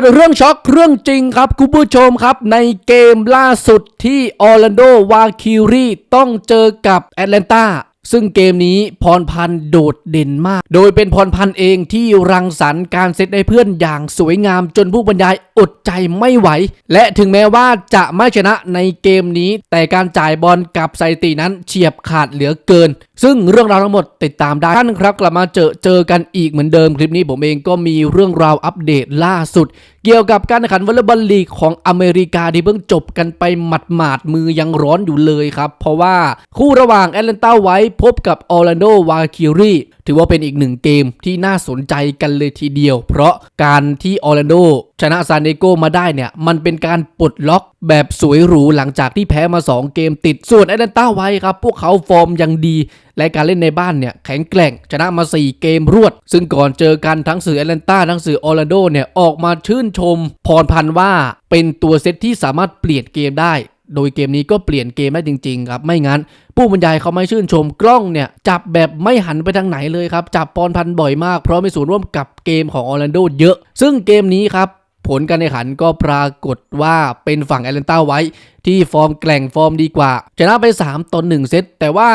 ดเรื่องช็อกเรื่องจริงครับคุณผู้ชมครับ ในเกมล่าสุดที่ออร์แลนโดวาคิรีต้องเจอกับแอตแลนตา ซึ่งเกมนี้พรพันธ์โดดเด่นมาก โดยเป็นพรพันธ์เองที่รังสรรค์การเซตให้เพื่อนอย่างสวยงามจนผู้บรรยายอดใจไม่ไหว และถึงแม้ว่าจะไม่ชนะในเกมนี้ แต่การจ่ายบอลกับสถิตินั้นเฉียบขาดเหลือเกิน ซึ่งเรื่องราวทั้งหมดติดตามได้ท่านครับกลับมาเจอเจอกันอีกเหมือนเดิมคลิปนี้ผมเองก็มีเรื่องราวอัปเดตล่าสุดเกี่ยวกับการแข่งขันวอลเลย์บอลลีกของอเมริกาที่เพิ่งจบกันไปหมาดหมือยังร้อนอยู่เลยครับ เพราะว่าคู่ระหว่างแอตแลนตาไว้พบกับออร์แลนโดวาคิรี ถือว่าเป็นอีกหนึ่งเกมที่น่าสนใจกันเลยทีเดียว เพราะการที่ออร์แลนโดชนะซานเดโกมาได้เนี่ย มันเป็นการปลดล็อกแบบสวยหรูหลังจากที่แพ้มา 2 เกมติด ส่วนแอตแลนตาไว้ครับ พวกเขาฟอร์มยังดี และการเล่นในบ้านเนี่ย แข็งแกร่งชนะมา 4 เกมรวด ซึ่งก่อนเจอกันทั้งสื่อแอตแลนตาทั้งสื่อออร์แลนโดเนี่ยออกมาชื่นชมพรพันว่าเป็นตัวเซตที่สามารถเปลี่ยนเกมได้ โดยเกมนี้ก็เปลี่ยนเกมได้จริงๆครับไม่งั้น ผู้บรรยายเขาไม่ชื่นชมกล้องเนี่ย จับแบบไม่หันไปทางไหนเลยครับ จับปอนพันบ่อยมากเพราะมีส่วนร่วมกับเกมของออร์แลนโดเยอะ ซึ่งเกมนี้ครับผลการแข่งขันก็ปรากฏว่าเป็นฝั่งแอตแลนตาไว้ ที่ฟอร์มแกร่งฟอร์มดีกว่าชนะไป 3ต่อ1เซตแต่ว่า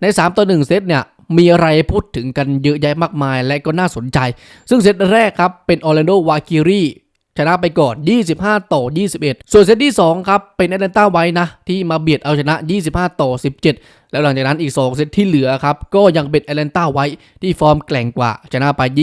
ใน 3ต่อ1เซตเนี่ยมีอะไรพูดถึงกันเยอะแยะมากมาย และก็น่าสนใจ ซึ่งเซตแรกครับเป็นออร์แลนโดวาคิรี ชนะไปก่อน 25 ต่อ 21 ส่วนเซตที่ 2 ครับ เป็นแอตแลนตาไว้นะ ที่มาเบียดเอาชนะ 25 ต่อ 17 แล้วหลังจากนั้นอีก 2 เซตที่เหลือครับ ก็ยังเป็นแอตแลนตาไว้ที่ฟอร์มแกร่งกว่า ชนะไป 25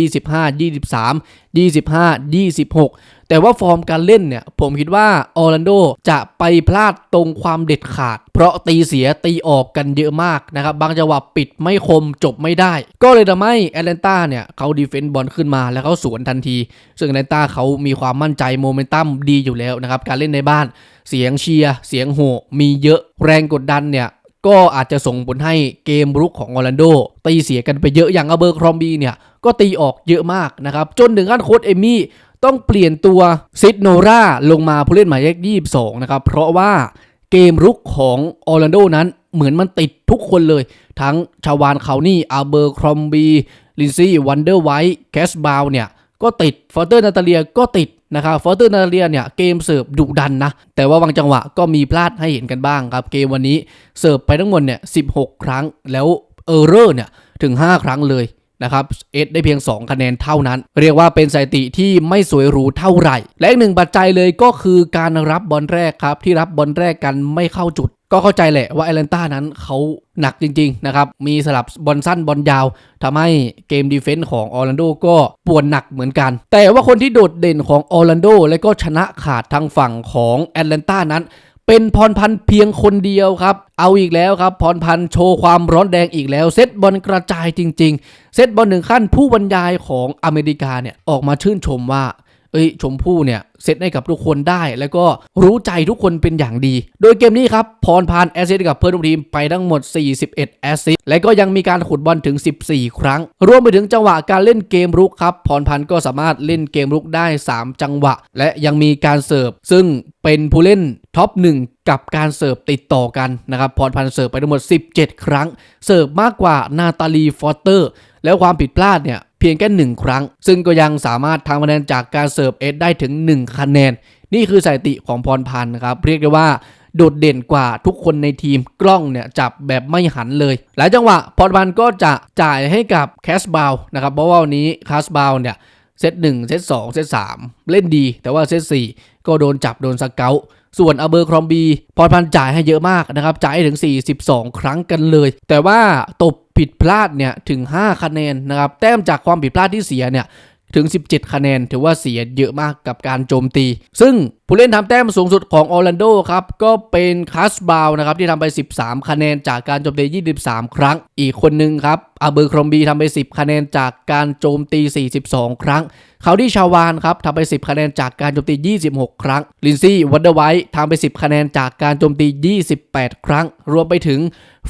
23 25 26 แต่ว่าฟอร์มการเล่นเนี่ย ผมคิดว่าออร์แลนโดจะไปพลาดตรงความเด็ดขาด เพราะตีเสียตีออกกันเยอะมากนะครับ บางจังหวะปิดไม่คมจบไม่ได้ ก็เลยทำให้แอตแลนตาเนี่ยเขาดีเฟนต์บอลขึ้นมาแล้วเขาสวนทันที ซึ่งแอตแลนตาเขามีความมั่นใจโมเมนตัมดีอยู่แล้วนะครับ การเล่นในบ้านเสียงเชียร์เสียงโห่มีเยอะแรงกดดันเนี่ยก็อาจจะส่งผลให้เกมรุกของออร์แลนโดตีเสียกันไปเยอะอย่างอเบอร์ครอมบีเนี่ยก็ตีออกเยอะมากนะครับ จนถึงขั้นโค้ชเอมี่ต้องเปลี่ยนตัวซิดโนราลงมาผู้เล่นหมายเลข22 นะครับ เพราะว่า เกมรุกของออร์แลนโดนั้นเหมือนมันติดทุกคนเลย ทั้งชาวานเขานี่อาเบอร์ครอมบีลินซี่วันเดอร์ไวท์แคสบาวเนี่ยก็ติดฟอร์เตอร์นาตาเลียก็ติดนะครับฟอร์เตอร์นาตาเลียเนี่ยเกมเสิร์ฟดุดันนะ แต่ว่าบางจังหวะก็มีพลาดให้เห็นกันบ้างครับ เกมวันนี้เสิร์ฟไปทั้งหมดเนี่ย16 ครั้งแล้วเออร์เรอร์เนี่ยถึง 5 ครั้งเลย นะครับเอสได้เพียง 2 คะแนนเท่านั้น เรียกว่าเป็นสถิติที่ไม่สวยหรูเท่าไหร่ และอีกหนึ่งปัจจัยเลยก็คือการรับบอลแรกครับ ที่รับบอลแรกกันไม่เข้าจุด ก็เข้าใจแหละว่าแอตแลนตานั้นเขาหนักจริง ๆ นะครับ มีสลับบอลสั้นบอลยาวทำให้เกมดีเฟนส์ของออร์แลนโดก็ปวดหนักเหมือนกัน แต่ว่าคนที่โดดเด่นของออร์แลนโดและก็ชนะขาดทางฝั่งของแอตแลนตานั้น เป็นพรพันธ์เพียงคนเดียวครับ เอาอีกแล้วครับ พรพันธ์โชว์ความร้อนแดงอีกแล้ว เซตบอลกระจายจริง ๆ เซตบอลหนึ่งขั้นผู้บรรยายของอเมริกาเนี่ยออกมาชื่นชมว่า เอ้ยชมพู่เนี่ยเซตให้กับทุกคนได้ แล้วก็รู้ใจทุกคนเป็นอย่างดี โดยเกมนี้ครับพรพันแอสซิสกับเพื่อนร่วมทีมไปทั้งหมด 41 แอสซิสและก็ยังมีการขุดบอลถึง 14 ครั้ง รวมไปถึงจังหวะการเล่นเกมรุกครับพรพันก็สามารถเล่นเกมรุกได้ 3 จังหวะ และยังมีการเสิร์ฟ ซึ่งเป็นผู้เล่นท็อป 1 กับการเสิร์ฟติดต่อกันนะครับพรพันเสิร์ฟไปทั้งหมด 17 ครั้ง เสิร์ฟมากกว่านาตาลีฟอสเตอร์ แล้วความผิดพลาดเนี่ย เพียงแค่หนึ่งครั้ง ซึ่งก็ยังสามารถทำคะแนนจากการเสิร์ฟเอสได้ถึง 1 คะแนน นี่คือสถิติของพรพันธ์นะครับ เรียกได้ว่าโดดเด่นกว่าทุกคนในทีมกล้องเนี่ยจับแบบไม่หันเลย หลายจังหวะพรพันธ์ก็จะจ่ายให้กับแคสบาวนะครับเพราะว่าวันนี้แคสบาวเนี่ยเซต1เซต2เซต3เล่นดี แต่ว่าเซต4ก็โดนจับโดนสเกล ส่วนอเบอร์ครอมบีพรพันจ่ายให้เยอะมากนะครับ จ่ายถึง 42 ครั้งกันเลย แต่ว่าตบผิดพลาดเนี่ยถึง 5 คะแนนนะครับ แต้มจากความผิดพลาดที่เสียเนี่ย ถึง 17 คะแนน ถือว่าเสียเยอะมากกับการโจมตี ซึ่งผู้เล่นทำแต้มสูงสุดของออร์แลนโดครับ ก็เป็นคัสบาวนะครับ ที่ทำไป 13 คะแนนจากการโจมตี 23 ครั้ง อีกคนหนึ่งครับอาเบอร์ครอมบีทำไป 10 คะแนนจากการโจมตี 42 ครั้งเขาที่ชาวานครับทำไป 10 คะแนนจากการโจมตี 26 ครั้ง ลินซี่วันเดอร์ไวท์ทำไป 10 คะแนนจากการโจมตี 28 ครั้ง รวมไปถึง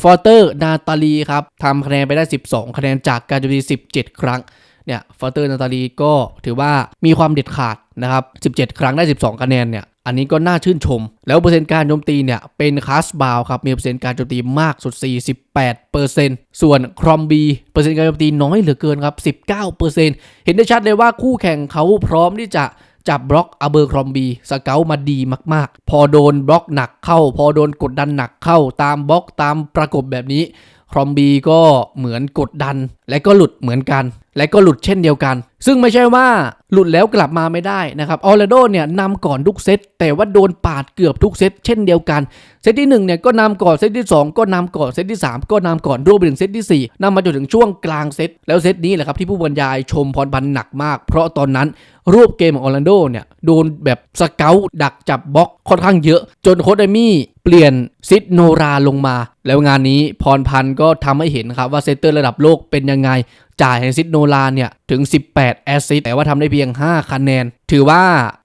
ฟอร์เตอร์นาตาลีครับทำคะแนนไปได้ 12 คะแนนจากการโจมตี 17 ครั้ง เนี่ยฟอเตอร์นาตาลีก็ถือว่ามีความเด็ดขาดนะครับ 17 ครั้งได้ 12 คะแนนเนี่ย อันนี้ก็น่าชื่นชม แล้วเปอร์เซ็นต์การโจมตีเนี่ย เป็นคาสบาวครับ มีเปอร์เซ็นต์การโจมตีมากสุด 48%ส่วนครอมบีเปอร์เซ็นต์การโจมตีน้อยเหลือเกินครับ 19%เห็นได้ชัดเลยว่าคู่แข่งเขาพร้อมที่จะจับบล็อกอเบอร์ครอมบีสเกลมาดีมาก ๆ พอโดนบล็อกหนักเข้า พอโดนกดดันหนักเข้าตามบล็อกตามประกบแบบนี้ครอมบีก็เหมือนกดดันและก็หลุดเหมือนกัน และก็หลุดเช่นเดียวกัน ซึ่งไม่ใช่ว่าหลุดแล้วกลับมาไม่ได้นะครับออร์แลนโดเนี่ยนำก่อนทุกเซตแต่ว่าโดนปาดเกือบทุกเซตเช่นเดียวกัน เซตที่1เนี่ยก็นำก่อนเซตที่ 2 ก็นำก่อนเซตที่ 3 ก็นำก่อนรวมไปถึงเซตที่ 4นำมาจนถึงช่วงกลางเซตแล้วเซตนี้แหละครับที่ผู้บรรยายชมพรพันธ์หนักมาก เพราะตอนนั้นรูปเกมของออร์แลนโดเนี่ยโดนแบบสเกลดักจับบล็อกค่อนข้างเยอะ จนโคดเอมี่ เปลี่ยนซิดโนราลงมา แล้วงานนี้พรพันธ์ก็ทำให้เห็นครับว่าเซตเตอร์ระดับโลกเป็นยังไง จ่ายให้ซิดโนลาเนี่ยถึง 18 แอสซิสแต่ว่าทำได้เพียง 5 คะแนน ถือว่า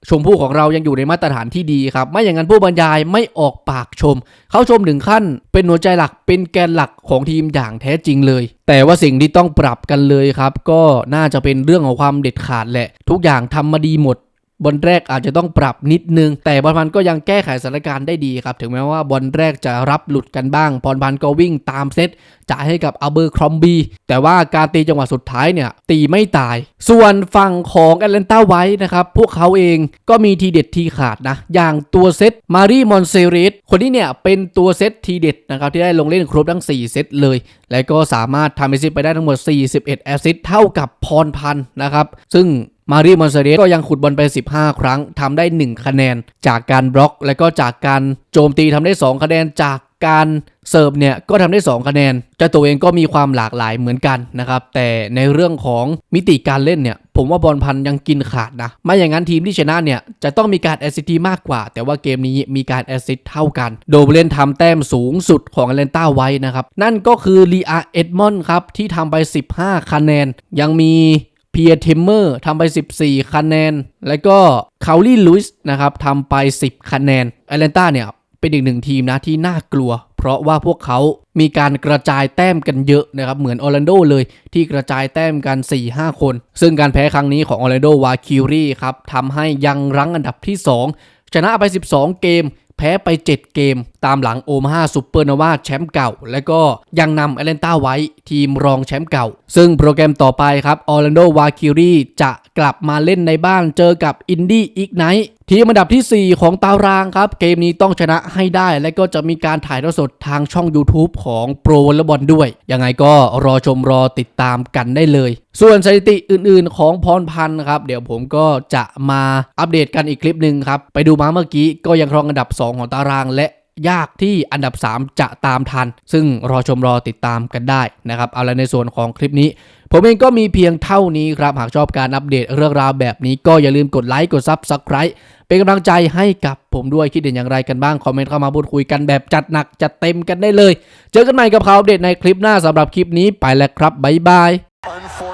ชมพู่ของเรายังอยู่ในมาตรฐานที่ดีครับ ไม่อย่างนั้นผู้บรรยายไม่ออกปากชม เขาชมถึงขั้นเป็นหัวใจหลักเป็นแกนหลักของทีมอย่างแท้จริงเลย แต่ว่าสิ่งที่ต้องปรับกันเลยครับ ก็น่าจะเป็นเรื่องของความเด็ดขาดแหละ ทุกอย่างทำมาดีหมด บอลแรกอาจจะต้องปรับนิดนึง แต่บอลพันก็ยังแก้ไขสถานการณ์ได้ดีครับ ถึงแม้ว่าบอลแรกจะรับหลุดกันบ้างพรพันก็วิ่งตามเซตจ่ายให้กับอัลเบอร์ครอมบีแต่ว่าการตีจังหวะสุดท้ายเนี่ย ตีไม่ตาย ส่วนฝั่งของแอตแลนตาไว้นะครับ พวกเขาเองก็มีทีเด็ดทีขาดนะ อย่างตัวเซตมารีมอนเซเรสคนนี้เนี่ยเป็นตัวเซตทีเด็ดนะครับ ที่ได้ลงเล่นครบทั้ง 4 เซตเลย และก็สามารถทำแอซิสต์ไปได้ทั้งหมด 41 แอซิสต์เท่ากับพรพันนะครับ ซึ่ง มารีมอนเซเรสก็ยังขุดบอลไป 15 ครั้งทำได้ 1 คะแนน จากการบล็อกและก็จากการโจมตีทำได้ 2 คะแนนจากการเสิร์ฟเนี่ยก็ทำได้ 2 คะแนนเจ้าตัวเองก็มีความหลากหลายเหมือนกันนะครับ แต่ในเรื่องของมิติการเล่นเนี่ย ผมว่าบอลพันยังกินขาดนะ ไม่อย่างนั้นทีมที่ชนะเนี่ย จะต้องมีการแอสซิสต์มากกว่า แต่ว่าเกมนี้มีการแอสซิสต์เท่ากัน โดเบเลนทำแต้มสูงสุดของแอตแลนต้าไว้นะครับ นั่นก็คือลีอาเอ็ดมอนครับ ที่ทำไป 15 คะแนน ยังมี เพียร์เทมเมอร์ทำไป 14 คะแนน แล้วก็คาลี่ลุยส์นะครับทำไป 10 คะแนนแอตแลนตาเนี่ยเป็นอีกหนึ่งทีมนะที่น่ากลัว เพราะว่าพวกเขามีการกระจายแต้มกันเยอะนะครับ เหมือนออร์แลนโดเลยที่กระจายแต้มกัน 4-5 คน ซึ่งการแพ้ครั้งนี้ของออร์แลนโดวาคิวรีครับทำให้ยังรั้งอันดับที่ 2 ชนะไป 12 เกม แพ้ไป 7 เกม ตามหลังโอมาฮาซูเปอร์โนวาแชมป์เก่า และก็ยังนำแอตแลนตาไว้ทีมรองแชมป์เก่า ซึ่งโปรแกรมต่อไปครับออร์แลนโดวาคิรีจะกลับมาเล่นในบ้านเจอกับอินดี้อีกไนท์ทีมอันดับทีสี่ 4 ของตารางครับ เกมนี้ต้องชนะให้ได้ และก็จะมีการถ่ายทอดสดทางช่อง YouTube ของโปรวอลเลย์บอลด้วย ยังไงก็รอชมรอติดตามกันได้เลย ส่วนสถิติอื่นๆของพรพันธ์ครับ เดี๋ยวผมก็จะมาอัปเดตกันอีกคลิปหนึ่งครับ ไปดูมาเมื่อกี้ก็ยังครองอันดับ 2 ของตารางและ ยากที่อันดับ 3 จะตามทัน ซึ่งรอชมรอติดตามกันได้นะครับ เอาละในส่วนของคลิปนี้ ผมเองก็มีเพียงเท่านี้ครับ หากชอบการอัปเดตเรื่องราวแบบนี้ก็อย่าลืมกดไลค์กด Subscribe เป็นกำลังใจให้กับผมด้วยคิดเห็นอย่างไรกันบ้าง คอมเมนต์เข้ามาพูดคุยกันแบบจัดหนักจัดเต็มกันได้เลย เจอกันใหม่กับข่าวอัปเดตในคลิปหน้าสำหรับคลิปนี้ไปแล้วครับบ๊ายบาย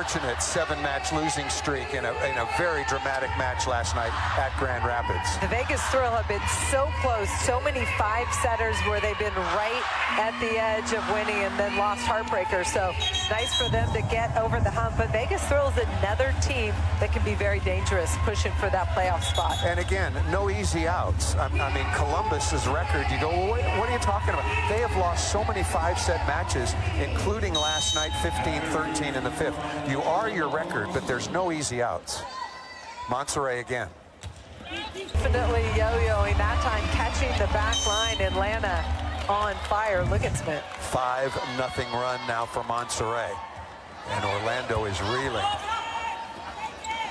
Unfortunate seven-match losing streak in a, in a very dramatic match last night at Grand Rapids. The Vegas Thrill have been so close, so many five setters where they've been right at the edge of winning and then lost heartbreakers. So nice for them to get over the hump. But Vegas Thrill is another team that can be very dangerous, pushing for that playoff spot. And again, no easy outs. I, I mean, Columbus's record, you go, well, what, what are you talking about? They have lost so many five-set matches, including last night, 15-13 in the fifth. You are your record, but there's no easy outs. Monterey again. Definitely yo-yoing that time, catching the back line. Atlanta on fire. Look at Smith. Five nothing run now for Monterey. And Orlando is reeling.